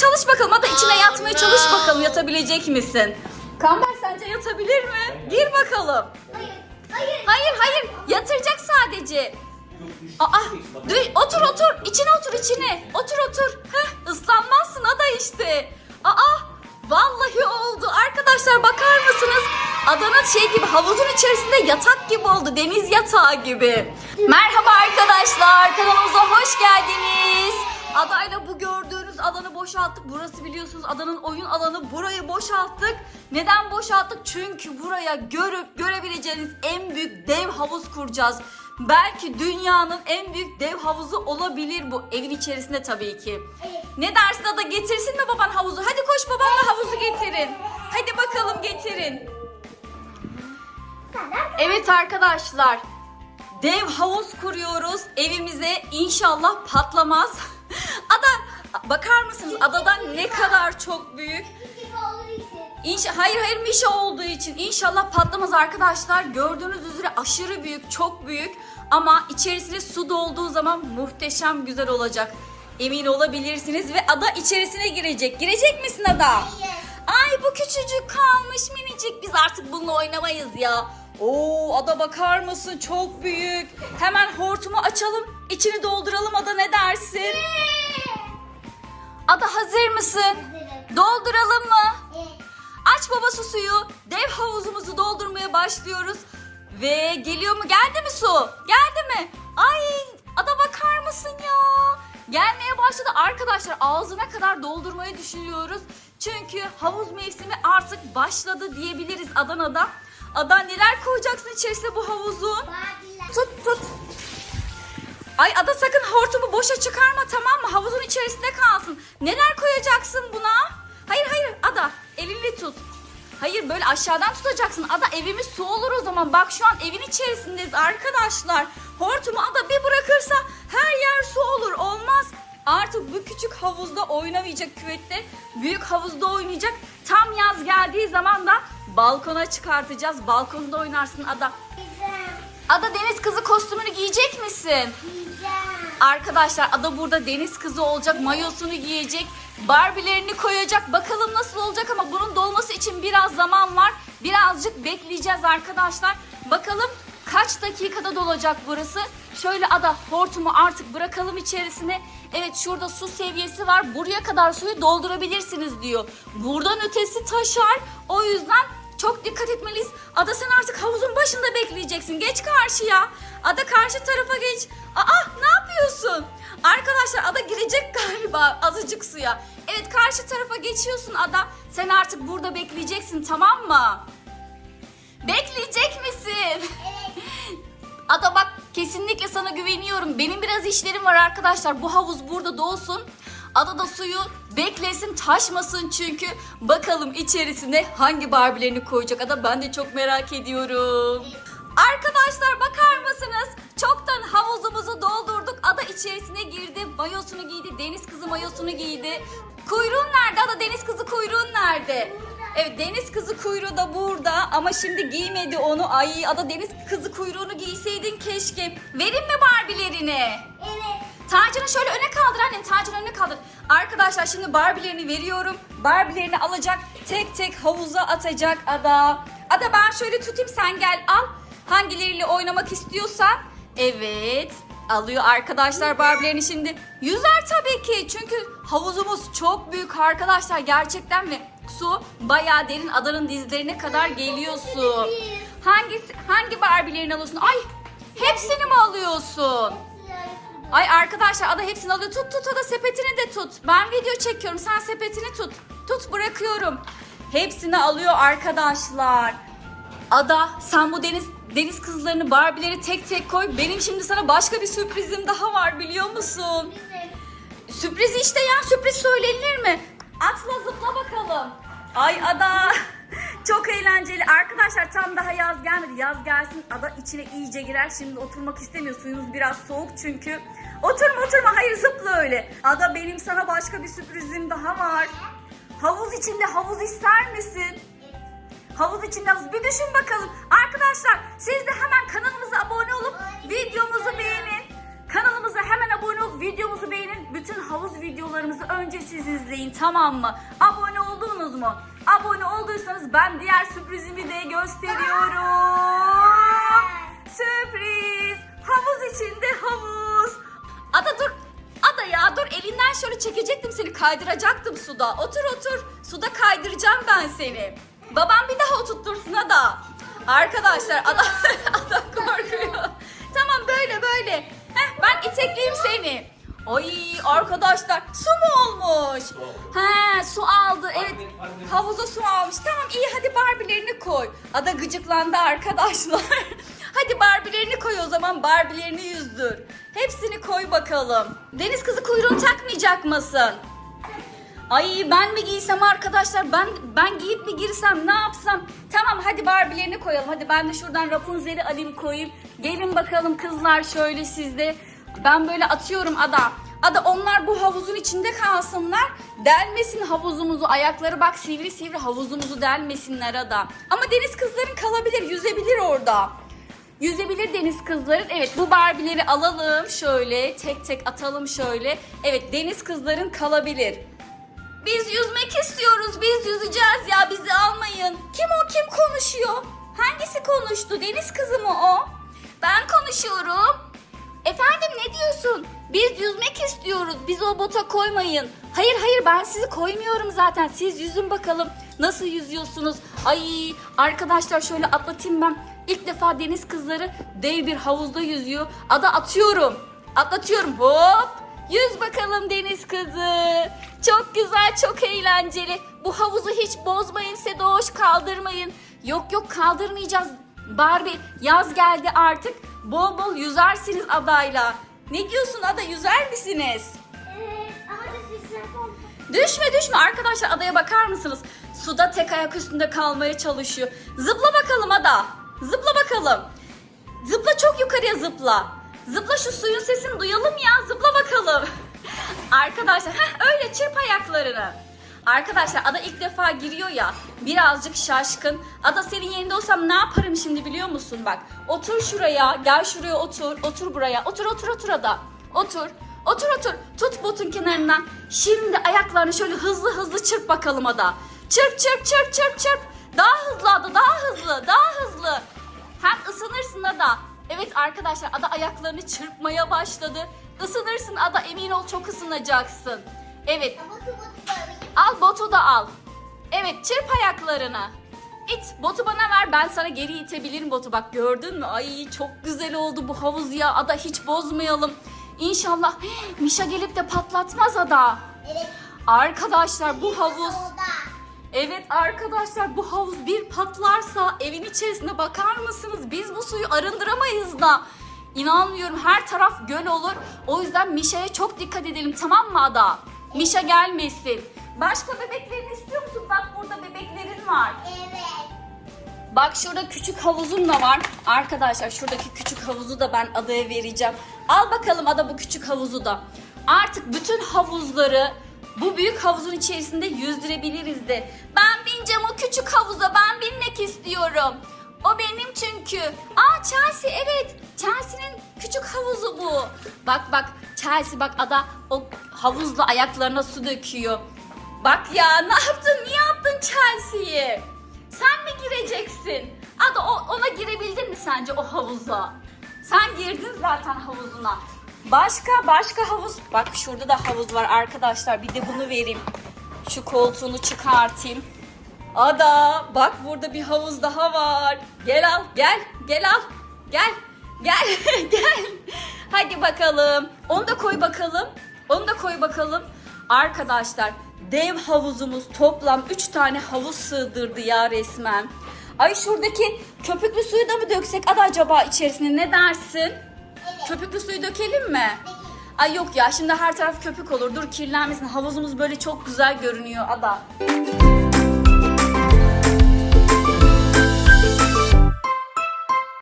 çalış bakalım. Ada içine yatmaya çalış bakalım. Yatabilecek misin? Kamber sence yatabilir mi? Gir bakalım. Hayır. Hayır. Hayır hayır yatıracak sadece. Aa, dur, otur otur içine otur içine. Otur otur. Heh, ıslanmazsın ada işte. Aa vallahi oldu. Arkadaşlar bakar mısınız? Adanın şey gibi havuzun içerisinde yatak gibi oldu. Deniz yatağı gibi. Merhaba arkadaşlar. Kanalımıza hoş geldiniz. Adayla bu gördüğünüz alanı boşalttık. Burası biliyorsunuz adanın oyun alanı. Burayı boşalttık. Neden boşalttık? Çünkü buraya görüp görebileceğiniz en büyük dev havuz kuracağız. Belki dünyanın en büyük dev havuzu olabilir bu. Evin içerisinde tabii ki. Ne dersin ada getirsin mi baban havuzu? Hadi koş babanla havuzu getirin. Hadi bakalım getirin. Evet arkadaşlar. Dev havuz kuruyoruz. Evimize inşallah patlamaz. Ada bakar mısınız? Adadan ne kadar çok büyük. İnşa hayır hayır mişe olduğu için inşallah patlamaz arkadaşlar. Gördüğünüz üzere aşırı büyük, çok büyük ama içerisine su dolduğu zaman muhteşem güzel olacak. Emin olabilirsiniz ve ada içerisine girecek. Girecek misin ada? Hayır. Ay bu küçücük kalmış minicik. Biz artık bununla oynamayız ya. Oo ada bakar mısın? Çok büyük. Hemen hortumu açalım. içini dolduralım ada ne dersin? Ada hazır mısın? Hazırım. Dolduralım mı? Evet. Aç baba su suyu. Dev havuzumuzu doldurmaya başlıyoruz. Ve geliyor mu? Geldi mi su? Geldi mi? Ay ada bakar mısın ya? Gelmeye başladı. Arkadaşlar ağzına kadar doldurmayı düşünüyoruz. Çünkü havuz mevsimi artık başladı diyebiliriz Adana'da. Ada neler koyacaksın içerisine bu havuzun? Tut tut. Ay Ada sakın hortumu boşa çıkarma tamam mı? Havuzun içerisinde kalsın. Neler koyacaksın buna? Hayır hayır Ada elini tut. Hayır böyle aşağıdan tutacaksın. Ada evimiz su olur o zaman. Bak şu an evin içerisindeyiz arkadaşlar. Hortumu Ada bir bırakırsa her yer su olur. Olmaz. Artık bu küçük havuzda oynamayacak küvette. Büyük havuzda oynayacak. Tam yaz geldiği zaman da balkona çıkartacağız. Balkonda oynarsın Ada. Ada deniz kızı kostümünü giyecek misin? Güzel. Arkadaşlar Ada burada deniz kızı olacak, mayosunu giyecek, Barbie'lerini koyacak. Bakalım nasıl olacak ama bunun dolması için biraz zaman var. Birazcık bekleyeceğiz arkadaşlar. Bakalım kaç dakikada dolacak burası. Şöyle Ada hortumu artık bırakalım içerisine. Evet şurada su seviyesi var. Buraya kadar suyu doldurabilirsiniz diyor. Buradan ötesi taşar. O yüzden çok dikkat etmeliyiz. Ada sen artık havuzun başında bekleyeceksin. Geç karşıya. Ada karşı tarafa geç. Aa ne yapıyorsun? Arkadaşlar Ada girecek galiba azıcık suya. Evet karşı tarafa geçiyorsun Ada. Sen artık burada bekleyeceksin tamam mı? Bekleyecek misin? Evet. Ada bak kesinlikle sana güveniyorum. Benim biraz işlerim var arkadaşlar. Bu havuz burada dolsun. Ada da suyu beklesin taşmasın çünkü. Bakalım içerisine hangi barbilerini koyacak Ada ben de çok merak ediyorum. Arkadaşlar bakar mısınız? Çoktan havuzumuzu doldurduk. Ada içerisine girdi. Mayosunu giydi. Deniz kızı mayosunu giydi. Kuyruğun nerede? Ada deniz kızı kuyruğun nerede? Evet deniz kızı kuyruğu da burada ama şimdi giymedi onu. Ay ada deniz kızı kuyruğunu giyseydin keşke. Verin mi Barbie'lerini? Evet. Tacını şöyle öne kaldır annem. Tacını öne kaldır. Arkadaşlar şimdi Barbie'lerini veriyorum. Barbie'lerini alacak. Tek tek havuza atacak Ada. Ada ben şöyle tutayım sen gel al. Hangileriyle oynamak istiyorsan. Evet. Alıyor arkadaşlar Barbie'lerini şimdi. Yüzer tabii ki. Çünkü havuzumuz çok büyük arkadaşlar gerçekten ve su bayağı derin adanın dizlerine kadar geliyor su. Hangisi hangi Barbie'lerini alıyorsun? Ay hepsini mi alıyorsun? Ay arkadaşlar Ada hepsini alıyor. Tut tut Ada sepetini de tut. Ben video çekiyorum. Sen sepetini tut. Tut bırakıyorum. Hepsini alıyor arkadaşlar. Ada sen bu deniz deniz kızlarını Barbie'leri tek tek koy. Benim şimdi sana başka bir sürprizim daha var biliyor musun? Sürpriz işte ya sürpriz söylenir mi? Atla zıpla bakalım. Ay Ada çok eğlenceli. Arkadaşlar tam daha yaz gelmedi. Yaz gelsin Ada içine iyice girer. Şimdi oturmak istemiyor. Suyumuz biraz soğuk çünkü. Oturma oturma hayır zıpla öyle. Ada benim sana başka bir sürprizim daha var. Havuz içinde havuz ister misin? Havuz içinde havuz. Bir düşün bakalım. Arkadaşlar siz de hemen kanalımıza abone olup videomuzu beğenin. Kanalımıza hemen abone abone ol, videomuzu beğenin. Bütün havuz videolarımızı önce siz izleyin tamam mı? Abone oldunuz mu? Abone olduysanız ben diğer sürprizimi de gösteriyorum. Çekecektim seni kaydıracaktım suda. Otur otur. Suda kaydıracağım ben seni. Babam bir daha oturtursun Ada. Arkadaşlar Ada, Ada korkuyor. Tamam böyle böyle. Heh, ben itekleyeyim seni. Ay arkadaşlar su mu olmuş? He su aldı evet. Havuza su almış. Tamam iyi hadi Barbie'lerini koy. Ada gıcıklandı arkadaşlar. hadi Barbie'lerini koy o zaman Barbie'lerini yüzdür. Hepsini koy bakalım. Deniz kızı kuyruğunu takmayacak mısın? Ay ben mi giysem arkadaşlar ben ben giyip mi girsem ne yapsam? Tamam hadi Barbie'lerini koyalım. Hadi ben de şuradan Rapunzel'i alayım koyayım. Gelin bakalım kızlar şöyle sizde. Ben böyle atıyorum ada. Ada onlar bu havuzun içinde kalsınlar. Delmesin havuzumuzu. Ayakları bak sivri sivri havuzumuzu delmesinler ada. Ama deniz kızların kalabilir, yüzebilir orada. Yüzebilir deniz kızların. Evet bu Barbie'leri alalım şöyle. Tek tek atalım şöyle. Evet deniz kızların kalabilir. Biz yüzmek istiyoruz. Biz yüzeceğiz ya. Bizi almayın. Kim o? Kim konuşuyor? Hangisi konuştu? Deniz kızı mı o? Ben konuşuyorum. Efendim ne diyorsun? Biz yüzmek istiyoruz. Bizi o bota koymayın. Hayır hayır ben sizi koymuyorum zaten. Siz yüzün bakalım. Nasıl yüzüyorsunuz? Ay arkadaşlar şöyle atlatayım ben. İlk defa deniz kızları dev bir havuzda yüzüyor. Ada atıyorum. Atlatıyorum. Hop. Yüz bakalım deniz kızı. Çok güzel, çok eğlenceli. Bu havuzu hiç bozmayın Sedoş, kaldırmayın. Yok yok kaldırmayacağız. Barbie yaz geldi artık. Bol bol yüzersiniz adayla. Ne diyorsun ada yüzer misiniz? Evet ama korktum. Düşme düşme arkadaşlar adaya bakar mısınız? Suda tek ayak üstünde kalmaya çalışıyor. Zıpla bakalım ada. Zıpla bakalım. Zıpla çok yukarıya zıpla. Zıpla şu suyun sesini duyalım ya. Zıpla bakalım. Arkadaşlar heh, öyle çırp ayaklarını. Arkadaşlar Ada ilk defa giriyor ya birazcık şaşkın. Ada senin yerinde olsam ne yaparım şimdi biliyor musun bak. Otur şuraya gel şuraya otur. Otur buraya otur otur otur Ada. Otur. Otur otur. Tut botun kenarından. Şimdi ayaklarını şöyle hızlı hızlı çırp bakalım Ada. Çırp çırp çırp çırp çırp. Daha hızlı Ada daha hızlı daha hızlı. Hem ısınırsın Ada. Evet arkadaşlar Ada ayaklarını çırpmaya başladı. Isınırsın Ada emin ol çok ısınacaksın. Evet al botu da al. Evet çırp ayaklarını. İt botu bana ver ben sana geri itebilirim botu bak gördün mü? Ay çok güzel oldu bu havuz ya Ada hiç bozmayalım. İnşallah Mişa gelip de patlatmaz Ada. Evet. Arkadaşlar bu havuz. Evet arkadaşlar bu havuz bir patlarsa evin içerisine bakar mısınız? Biz bu suyu arındıramayız da. İnanmıyorum her taraf göl olur. O yüzden Mişa'ya çok dikkat edelim tamam mı Ada? Mişa gelmesin. Başka bebeklerini istiyor musun? Bak burada bebeklerin var. Evet. Bak şurada küçük havuzum da var. Arkadaşlar şuradaki küçük havuzu da ben adaya vereceğim. Al bakalım ada bu küçük havuzu da. Artık bütün havuzları bu büyük havuzun içerisinde yüzdürebiliriz de. Ben bineceğim o küçük havuza. Ben binmek istiyorum. O benim çünkü. Aa Chelsea evet. Chelsea'nin küçük havuzu bu. Bak bak Chelsea bak ada o havuzla ayaklarına su döküyor. Bak ya ne yaptın? Niye attın Chelsea'yi? Sen mi gireceksin? Ada ona girebildin mi sence o havuza? Sen girdin zaten havuzuna. Başka başka havuz. Bak şurada da havuz var arkadaşlar. Bir de bunu vereyim. Şu koltuğunu çıkartayım. Ada bak burada bir havuz daha var. Gel al gel gel al. Gel gel gel. Hadi bakalım. Onu da koy bakalım. Onu da koy bakalım. Arkadaşlar dev havuzumuz toplam 3 tane havuz sığdırdı ya resmen. Ay şuradaki köpüklü suyu da mı döksek Ada acaba içerisine ne dersin? Köpüklü suyu dökelim mi? Ay yok ya şimdi her taraf köpük olur. Dur kirlenmesin. Havuzumuz böyle çok güzel görünüyor Ada.